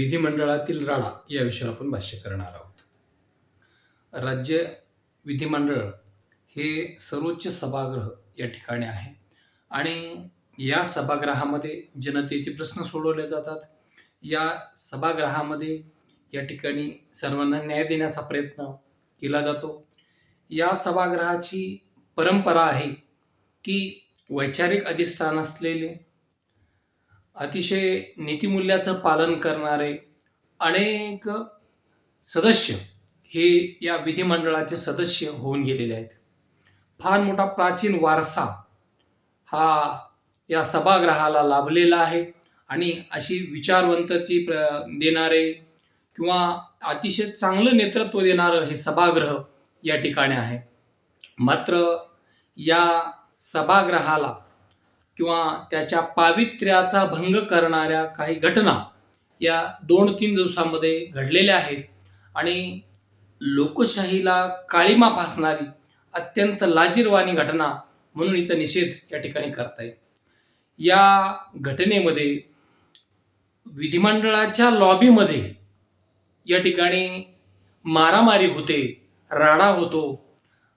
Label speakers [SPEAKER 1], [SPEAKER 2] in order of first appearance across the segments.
[SPEAKER 1] विधिमंडळातील राडा या विषयावर आपण भाष्य करणार आहोत. राज्य विधिमंडळ हे सर्वोच्च सभागृह या ठिकाणी आहे आणि या सभागृहामध्ये जनतेचे प्रश्न सोडवले जातात. या सभागृहामध्ये या ठिकाणी सर्वांना न्याय देण्याचा प्रयत्न केला जातो. या सभागृहाची परंपरा आहे की वैचारिक अधिष्ठान असलेले अतिशय नीतिमूल्याचं पालन करणारे अनेक सदस्य हे या विधिमंडळाचे सदस्य होऊन गेलेले आहेत. फार मोठा प्राचीन वारसा हा या सभागृहाला लाभलेला आहे आणि अशी विचारवंतची प्र देणारे किंवा अतिशय चांगलं नेतृत्व देणारं हे सभागृह या ठिकाणी आहे. मात्र या सभागृहाला किंवा त्याच्या पावित्र्याचा भंग करणाऱ्या काही घटना या दोन तीन दिवसामध्ये घडलेल्या आहेत. आणि लोकशाहीला काळीमा फासणारी अत्यंत लाजीरवाणी घटना म्हणून हिचा निषेध या ठिकाणी करता येईल. या घटनेमध्ये विधिमंडळाच्या लॉबीमध्ये या ठिकाणी मारामारी होते राडा होतो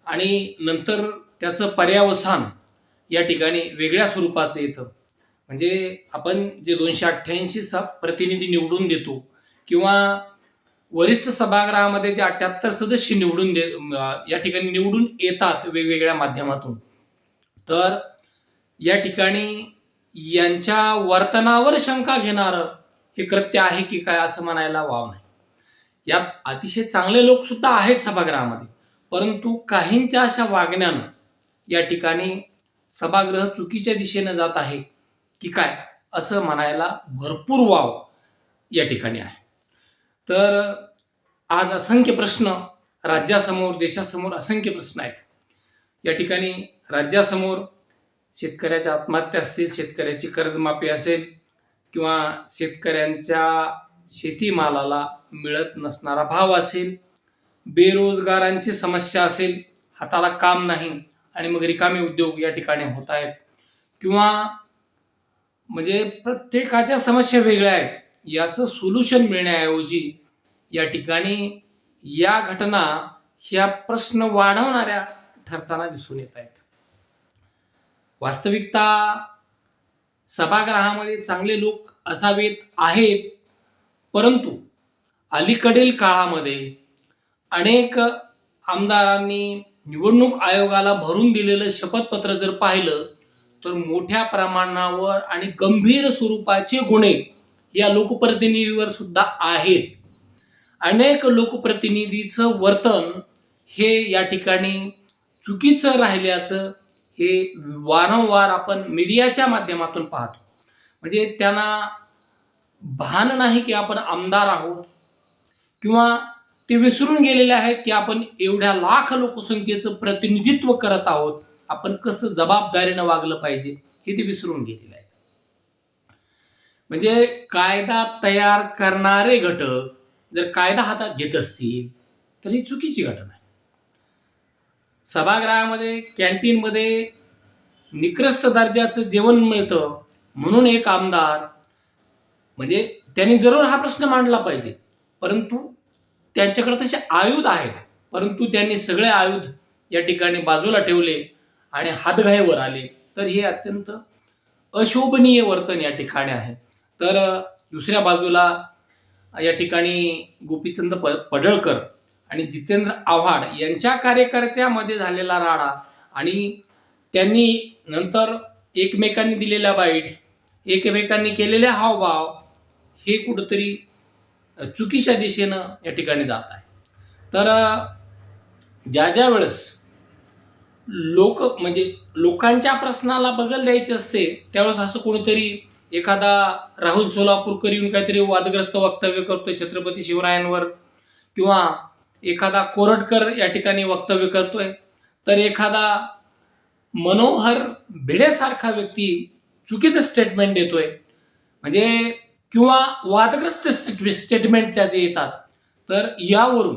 [SPEAKER 1] आणि नंतर त्याचं पर्यावसान या ठिकाणी वेगळ्या स्वरूपाचं येतं. म्हणजे आपण जे दोनशे अठ्ठ्याऐंशी स प्रतिनिधी निवडून देतो किंवा वरिष्ठ सभागृहामध्ये जे अठ्ठ्याहत्तर सदस्य निवडून दे या ठिकाणी निवडून येतात वेगवेगळ्या माध्यमातून तर या ठिकाणी यांच्या वर्तनावर शंका घेणारं हे कृत्य आहे की काय असं म्हणायला वाव नाही. यात अतिशय चांगले लोकसुद्धा आहेत सभागृहामध्ये परंतु काहींच्या अशा वागण्यानं या ठिकाणी सभागृह चुकीच्या दिशेनं जात आहे की काय असं म्हणायला भरपूर वाव या ठिकाणी आहे. तर आज असंख्य प्रश्न राज्यासमोर देशासमोर असंख्य प्रश्न आहेत. या ठिकाणी राज्यासमोर शेतकऱ्याच्या आत्महत्या असतील शेतकऱ्याची कर्जमाफी असेल किंवा शेतकऱ्यांच्या शेतीमालाला मिळत नसणारा भाव असेल बेरोजगारांची समस्या असेल हाताला काम नाही आणि मग रिकामे उद्योग या ठिकाणी होत आहेत. किंवा म्हणजे प्रत्येकाच्या समस्या वेगळ्या आहेत. याचं सोल्युशन मिळण्याऐवजी या ठिकाणी या घटना ह्या प्रश्न वाढवणाऱ्या ठरताना दिसून येत आहेत. वास्तविकता सभागृहामध्ये चांगले लोक असावेत आहेत. परंतु अलीकडील काळामध्ये अनेक आमदारांनी निवडणूक आयोगाला भरून दिलेलं शपथपत्र जर पाहिलं तर मोठ्या प्रमाणावर आणि गंभीर स्वरूपाचे गुन्हे या लोकप्रतिनिधीवर सुद्धा आहेत. अनेक लोकप्रतिनिधीचं वर्तन हे या ठिकाणी चुकीचं राहिल्याचं हे वारंवार आपण मीडियाच्या माध्यमातून पाहतो. म्हणजे त्यांना भान नाही की आपण आमदार आहोत किंवा ते विसरून गेलेले आहेत की आपण एवढ्या लाख लोकसंख्येचं प्रतिनिधित्व करत आहोत. आपण कसं जबाबदारीनं वागलं पाहिजे हे ते विसरून गेलेले आहेत. म्हणजे कायदा तयार करणारे घटक जर कायदा हातात घेत असतील तर ही चुकीची घटना आहे. सभागृहामध्ये कॅन्टीनमध्ये निकृष्ट दर्जाचं जेवण मिळतं म्हणून एक आमदार म्हणजे त्यांनी जरूर हा प्रश्न मांडला पाहिजे. परंतु त्यांच्याकडे तसे आयुध आहेत. परंतु त्यांनी सगळे आयुध या ठिकाणी बाजूला ठेवले आणि हातघाईवर आले. तर हे अत्यंत अशोभनीय वर्तन या ठिकाणी आहे. तर दुसऱ्या बाजूला या ठिकाणी गोपीचंद प पडळकर आणि जितेंद्र आव्हाड यांच्या कार्यकर्त्यामध्ये झालेला राडा आणि त्यांनी नंतर एकमेकांनी दिलेल्या बाईट एकमेकांनी केलेले हावभाव हे कुठंतरी चुकीच्या दिशेनं या ठिकाणी जात आहे. तर ज्या ज्या वेळेस लोक म्हणजे लोकांच्या प्रश्नाला बगल द्यायची असते त्यावेळेस असं कोणीतरी एखादा राहुल सोलापूरकर येऊन काहीतरी वादग्रस्त वक्तव्य करतोय छत्रपती शिवरायांवर किंवा एखादा कोरटकर या ठिकाणी वक्तव्य करतोय तर एखादा मनोहर भिडेसारखा व्यक्ती चुकीचं स्टेटमेंट देतोय. म्हणजे किंवा वादग्रस्त स्टेटमेंट त्याचे येतात तर यावरून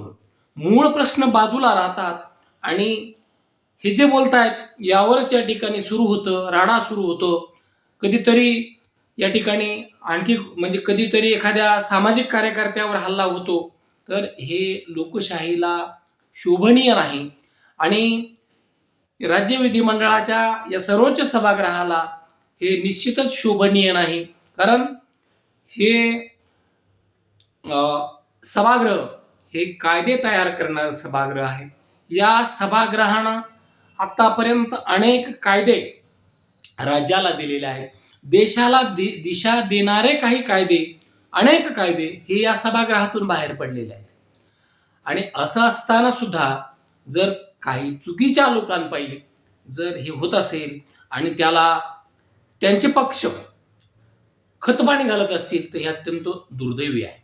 [SPEAKER 1] मूळ प्रश्न बाजूला राहतात आणि हे जे बोलतायत यावरच या ठिकाणी सुरू होतं राडा सुरू होतो. कधीतरी या ठिकाणी आणखी म्हणजे कधीतरी एखाद्या सामाजिक कार्यकर्त्यावर हल्ला होतो. तर हे लोकशाहीला शोभनीय नाही. आणि राज्य विधिमंडळाच्या या सर्वोच्च सभागृहाला हे निश्चितच शोभनीय नाही. कारण हे सभागृह हे कायदे तयार करणारं सभागृह आहे. या सभागृहानं आतापर्यंत अनेक कायदे राज्याला दिलेले आहेत. देशाला दि दिशा देणारे काही कायदे अनेक कायदे हे या सभागृहातून बाहेर पडलेले आहेत. आणि असं असताना सुद्धा जर काही चुकीच्या लोकांपायी जर हे होत असेल आणि त्याला त्यांचे पक्ष खतपाणी घालत असतील तर हे अत्यंत दुर्दैवी आहे.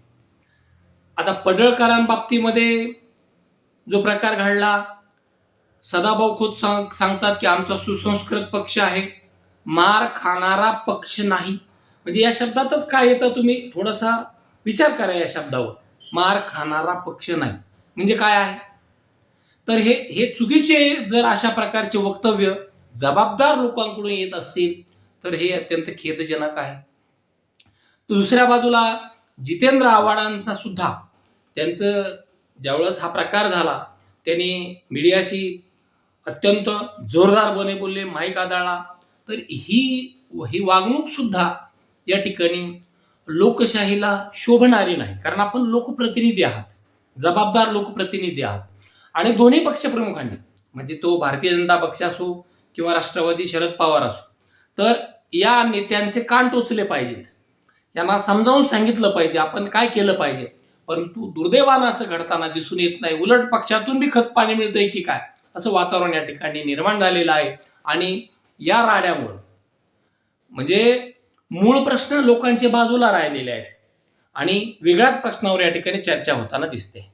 [SPEAKER 1] आता पडळकरांबाबतीमध्ये जो प्रकार घडला सदाभाऊ खोत सांग सांगतात की आमचा सुसंस्कृत पक्ष आहे. मार खाणारा पक्ष नाही. म्हणजे या शब्दातच काय येतं तुम्ही थोडासा विचार करा या शब्दावर. मार खाणारा पक्ष नाही. म्हणजे काय आहे? तर हे हे चुकीचे जर अशा प्रकारचे वक्तव्य जबाबदार लोकांकडून येत असतील तर हे अत्यंत खेदजनक आहे. दुसऱ्या बाजूला जितेंद्र आव्हाडांचा सुद्धा त्यांचं ज्यावेळेस हा प्रकार झाला त्यांनी मीडियाशी अत्यंत जोरदारपणे बोलले माईक आदळला. तर ही ही वागणूकसुद्धा या ठिकाणी लोकशाहीला शोभणारी नाही. कारण आपण लोकप्रतिनिधी आहात. जबाबदार लोकप्रतिनिधी आहात. आणि दोन्ही पक्षप्रमुखांनी म्हणजे तो भारतीय जनता पक्ष असो किंवा राष्ट्रवादी शरद पवार असो तर या नेत्यांचे कान टोचले पाहिजेत. त्यांना समजावून सांगितलं पाहिजे आपण काय केलं पाहिजे. परंतु दुर्दैवानं असं घडताना दिसून येत नाही. उलट पक्षातून बी खत पाणी मिळतंय की काय? असं वातावरण या ठिकाणी निर्माण झालेलं आहे. आणि या राड्यामुळं म्हणजे मूळ प्रश्न लोकांच्या बाजूला राहिलेले आहेत. आणि वेगळ्याच प्रश्नावर या ठिकाणी चर्चा होताना दिसते.